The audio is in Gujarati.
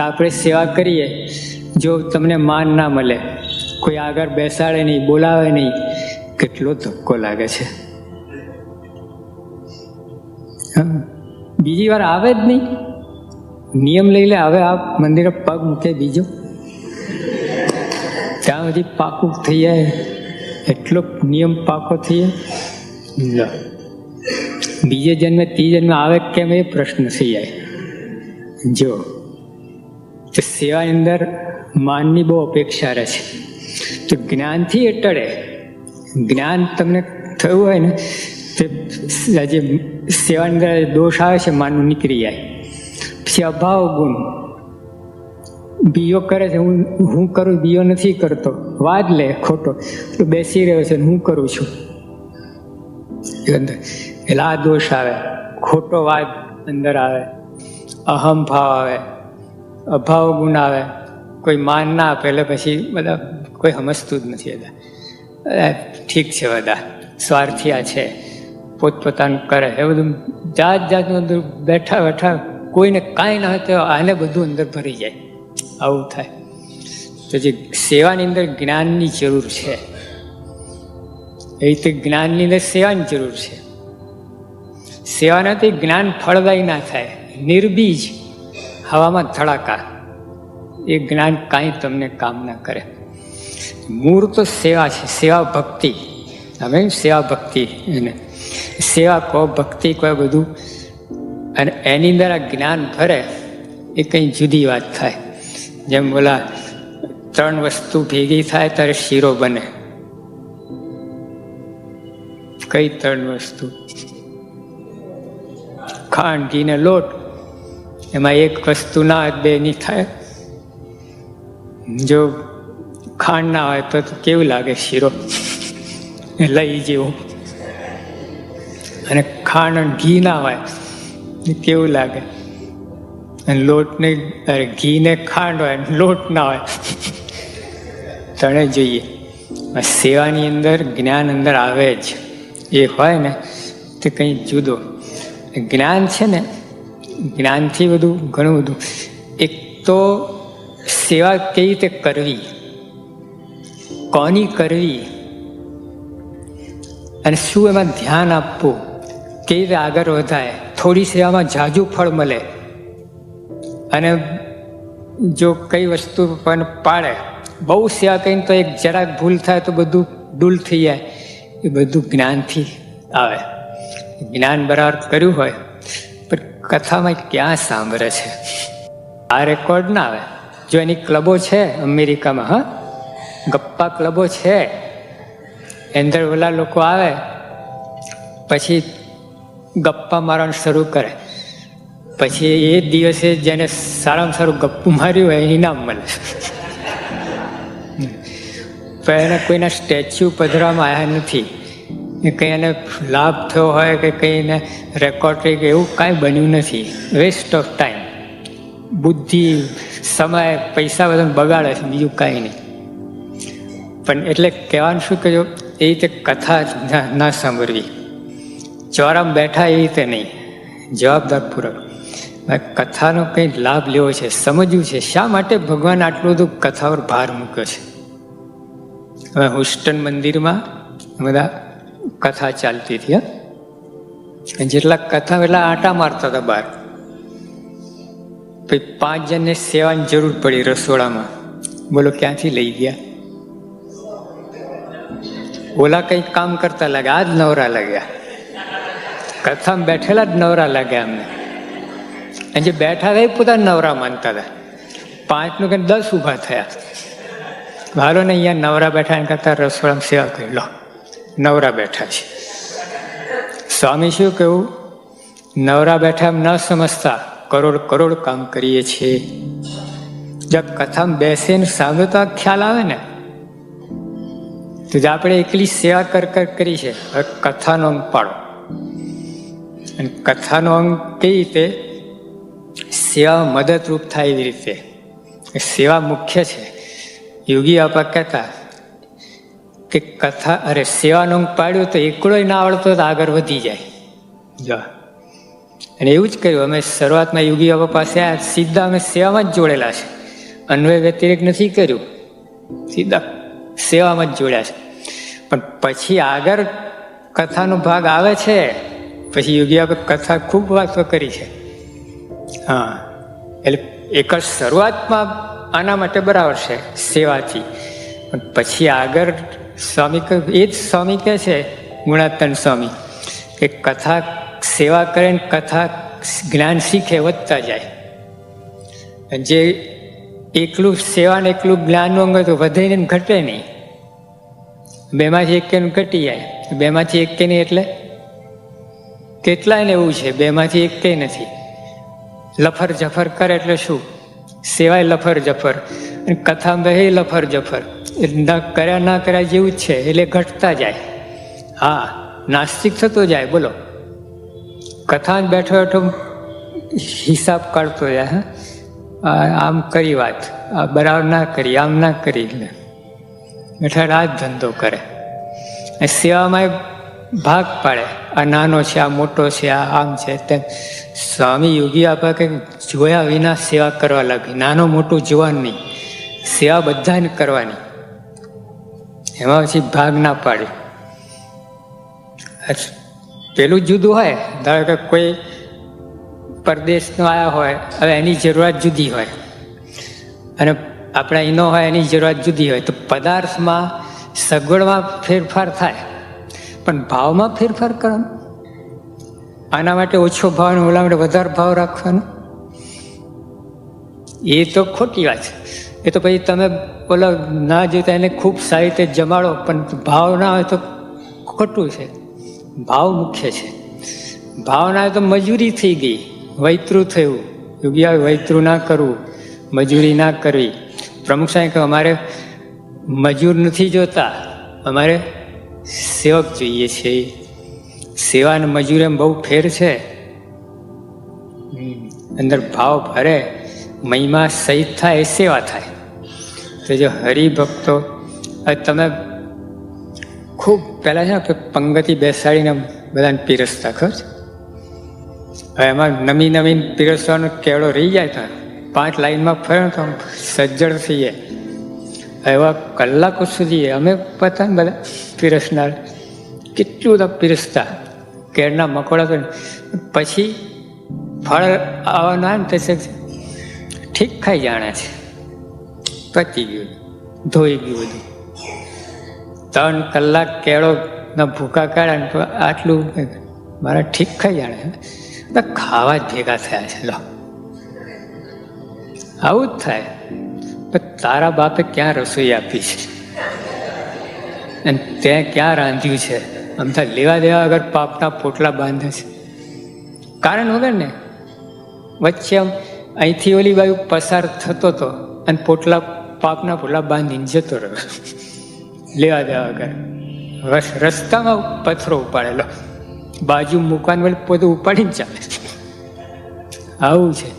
આપણે સેવા કરીએ જો તમને માન ના મળે કોઈ આગળ બેસાડે નહીં બોલાવે નહીં કેટલો ધક્કો લાગે છે. બીજી વાર આવે જ નહીં. નિયમ લઈ લે હવે આ મંદિરે પગ મૂકે બીજો. ત્યાં સુધી પાકું થઈ જાય. એટલો નિયમ પાકો થઈ જાય. બીજે જન્મે ત્રીજે જન્મે આવે કેમ એ પ્રશ્ન થઈ જાય. જો તો સેવાની અંદર માનની બહુ અપેક્ષા રહે છે. તો જ્ઞાનથી એ ટળે જ્ઞાન તમને થયું હોય ને, તે જે સેવાની અંદર દોષ આવે છે, માનનું નીકળી જાય પછી અભાવ ગુણ. બીજો કરે છે, હું હું કરું, બીજો નથી કરતો. વાદ લે ખોટો. તો બેસી રહ્યો છે હું કરું છું? એટલે આ દોષ આવે, ખોટો વાદ અંદર આવે અહમ ભાવ આવે. અભાવ ગુણ આવે, કોઈ માન ના આપે પછી બધા કોઈ સમજતું જ નથી બધા. ઠીક છે બધા સ્વાર્થિયા છે, પોતપોતાનું કરે. એ બધું જાત જાતનું અંદર બેઠા બેઠા કોઈને કાંઈ ના હોય તો આને બધું અંદર ભરી જાય. આવું થાય. તો જે સેવાની અંદર જ્ઞાનની જરૂર છે, એ રીતે જ્ઞાનની અંદર સેવાની જરૂર છે. સેવાનાથી જ્ઞાન ફળદાયી ના થાય, નિર્બીજ હવામાં ધડાકા એ જ્ઞાન કાંઈ તમને કામ ના કરે. મૂળ તો સેવા છે, સેવા ભક્તિ. હવે સેવા ભક્તિ એને. સેવા કહો ભક્તિ કહો બધું. અને એની અંદર આ જ્ઞાન ભરે, એ કંઈ જુદી વાત થાય. જેમ બોલા ત્રણ વસ્તુ ભેગી થાય, ત્યારે શીરો બને. કઈ ત્રણ વસ્તુ? ખાંડ ઘી ને લોટ એમાં એક વસ્તુ ના હોય બે નહીં થાય. જો ખાંડ ના હોય તો કેવું લાગે શીરો? લઈ જેવું. અને ખાંડ ઘી ના હોય કેવું લાગે? અને લોટને અરે ઘીને ખાંડ હોય લોટ ના હોય. તણે જોઈએ. સેવાની અંદર જ્ઞાન અંદર આવે જ. એ હોય ને, તે કંઈ જુદો. જ્ઞાન છે ને જ્ઞાનથી બધું ઘણું બધું એક તો સેવા કેવી રીતે કરવી? કોની કરવી? અને શું એમાં ધ્યાન આપવું? કેવી રીતે આગળ વધાય? થોડી સેવામાં જાજુ ફળ મળે. અને જો કઈ વસ્તુ પણ પાડે, બહુ સેવા કરીને તો એક જરાક ભૂલ થાય તો બધું ડૂલ થઈ જાય. એ બધું જ્ઞાનથી આવે. જ્ઞાન બરાબર કર્યું હોય પણ કથામાં ક્યાં સાંભળે છે? આ રેકોર્ડ ના આવે. જો એની ક્લબો છે અમેરિકામાં, હા? ગપ્પા ક્લબો છે. અંદર ઓલા લોકો આવે, પછી ગપ્પા મારવાનું શરૂ કરે. પછી એ દિવસે જેને સારામાં સારું ગપ્પું માર્યું હોય ઇનામ મળે. પણ એને કોઈના સ્ટેચ્યુ પધરામાં આવ્યા નથી. એ કંઈ એને લાભ થયો હોય કે કંઈ એને રેકોર્ડ કે એવું કાંઈ બન્યું નથી. વેસ્ટ ઓફ ટાઈમ બુદ્ધિ, સમય, પૈસા બધા બગાડે છે, બીજું કાંઈ નહીં. પણ એટલે કહેવાનું શું કે જો એ રીતે કથા ના- સાંભળવી. ચોરામાં બેઠા એ રીતે નહીં. જવાબદારપૂર્વક. કથાનો કંઈ લાભ લેવો છે, સમજવું છે, શા માટે ભગવાન આટલું બધું કથા પર ભાર મૂક્યો છે? હવે હુસ્ટન મંદિરમાં બધા કથા ચાલતી હતી હા અને જેટલા કથા એટલા આટા મારતા હતા બહાર પછી પાંચ જણને સેવાની જરૂર પડી રસોડામાં બોલો ક્યાંથી લઈ ગયા ઓલા કંઈક કામ કરતા લાગ્યા આ જ નવરા લાગ્યા કથામાં બેઠેલા જ નવરા લાગ્યા અમને અને જે બેઠા હતા એ પોતા નવરા માનતા હતા પાંચનું કે દસ ઊભા થયા હાલો ને અહીંયા નવરા બેઠા એના કરતા રસોડામાં સેવા કરી લો નવરા બેઠા છે. સ્વામી શું કહ્યું? નવરા બેઠા ન સમજતા કરોડ કરોડ કામ કરીએ છીએ. જબ કથામાં બેસીને સાંભળો તો ખ્યાલ આવે ને? તો જે આપણે એકલી સેવા કર કર કરી છે. હવે કથાનો અંગ પાડો. અને કથાનો અંગ કઈ રીતે? સેવા મદદરૂપ થાય એવી રીતે. સેવા મુખ્ય છે. યોગી આપા કહેતા કે કથા અરે સેવાનું પાડ્યું પાડ્યો તો એકડો ના આવડતો તો આગળ વધી જાય. જો. અને એવું જ કર્યું. અમે શરૂઆતમાં યોગી બાબા પાસે આ સીધા અમે સેવામાં જ જોડેલા છે. અન્વય વ્યતિરેક નથી કર્યું. સીધા. સેવામાં જ જોડ્યા છે. પણ પછી આગળ કથાનો ભાગ આવે છે. પછી યોગી બાબા કથા ખૂબ વાતો કરી છે. હા. એટલે એક જ શરૂઆતમાં આના માટે બરાબર છે સેવાથી. પણ પછી આગળ સ્વામી એ જ સ્વામી કહે છે, ગુણાતન સ્વામી, કે કથા સેવા કરે ને કથા જ્ઞાન શીખે, વધતા જાય. જે એકલું સેવા ને એકલું જ્ઞાનનું અંગ તો વધે ને ઘટે નહીં. બેમાંથી એક ઘટી જાય? બેમાંથી એક નહીં એટલે? કેટલાય ને એવું છે, બેમાંથી એક નથી. લફર જફર કરે એટલે શું? સેવાય લફર જફર, અને કથા બે લફર જફર. ન કર્યા, ના કર્યા જેવું જ છે, એટલે ઘટતા જાય. હા, નાસ્તિક થતો જાય, બોલો. કથા જ બેઠો બેઠો હિસાબ કાઢતો જાય, હા. આમ કરી વાત, આ બરાબર ના કરી, આમ ના કરી એટલે. રાત ધંધો કરે. સેવામાં ભાગ પાડે. આ નાનો છે, આ મોટો છે, આ આમ છે, તેમ. સ્વામી યોગી આપા કંઈક જોયા વિના સેવા કરવા લાગી. નાનો મોટું જોવાનું સેવા બધાને કરવાની. એમાં પછી ભાગ ના પાડે. પેલું જુદું હોય? ધારો કે કોઈ પરદેશનો આવ્યા હોય, હવે એની જરૂરિયાત જુદી હોય. અને આપણા એનો હોય, એની જરૂરિયાત જુદી હોય. તો પદાર્થમાં સગવડમાં ફેરફાર થાય. પણ ભાવમાં ફેરફાર કરવાનો આના માટે ઓછો ભાવ અને ઓલા માટે વધારે ભાવ રાખવાનો. એ તો ખોટી વાત છે. એ તો પછી તમે બોલો ના જોતા એને ખૂબ સારી રીતે જમાડો, પણ ભાવ ના હોય તો ખોટું છે. ભાવ મુખ્ય છે. ભાવ ના હોય તો મજૂરી થઈ ગઈ, વૈતરું થયું. યોગ્ય વૈતરું ના કરવું, મજૂરી ના કરવી. પ્રમુખ સાહેબ કે અમારે મજૂર નથી જોતા, અમારે સેવક જોઈએ છે. સેવા અને મજૂર એમ બહુ ફેર છે. અંદર ભાવ ભરે, મહિમા સહિત થાય, એ સેવા થાય. તો જો હરિભક્તો તમે ખૂબ પહેલાં છે ને પંગતિ બેસાડીને બધાને પીરસતા ખર્ચ હવે એમાં નમી નવીન પીરસવાનો કેળો રહી જાય તો પાંચ લાઈનમાં ફરે તો સજ્જડ થઈ જાય. એવા કલાકો સુધી અમે પતા ને બધા પીરસનાર. કેટલું બધા પીરસતા. કેળના મકોડા તો પછી ફળ આવવાના ને તે ઠીક ખાઈ જાણે છે. પતી ગયું. ધોઈ ગયું બધું. ત્રણ કલાક કેળો ના ભૂકા કાઢ્યા ને તો આટલું મારા ઠીક ખાઈ જાણે. ખાવા જ ભેગા થયા છે, લો. આવું જ થાય. પણ તારા બાપે ક્યાં રસોઈ આપી છે? અને તે ક્યાં રાંધ્યું છે? તો લેવા દેવા વગર પાપના પોટલા બાંધે છે. કારણ વગર ને વચ્ચે આમ અહીંથી ઓલી બાજુ પસાર થતો હતો અને પોટલા પાપના પોટલા બાંધીને જતો રહ્યો. લેવા દેવા વગર રસ્તામાં પથ્થરો ઉપાડેલો. બાજુ મુકાન વળી પોતે ઉપાડીને ચાલે. આવું છે.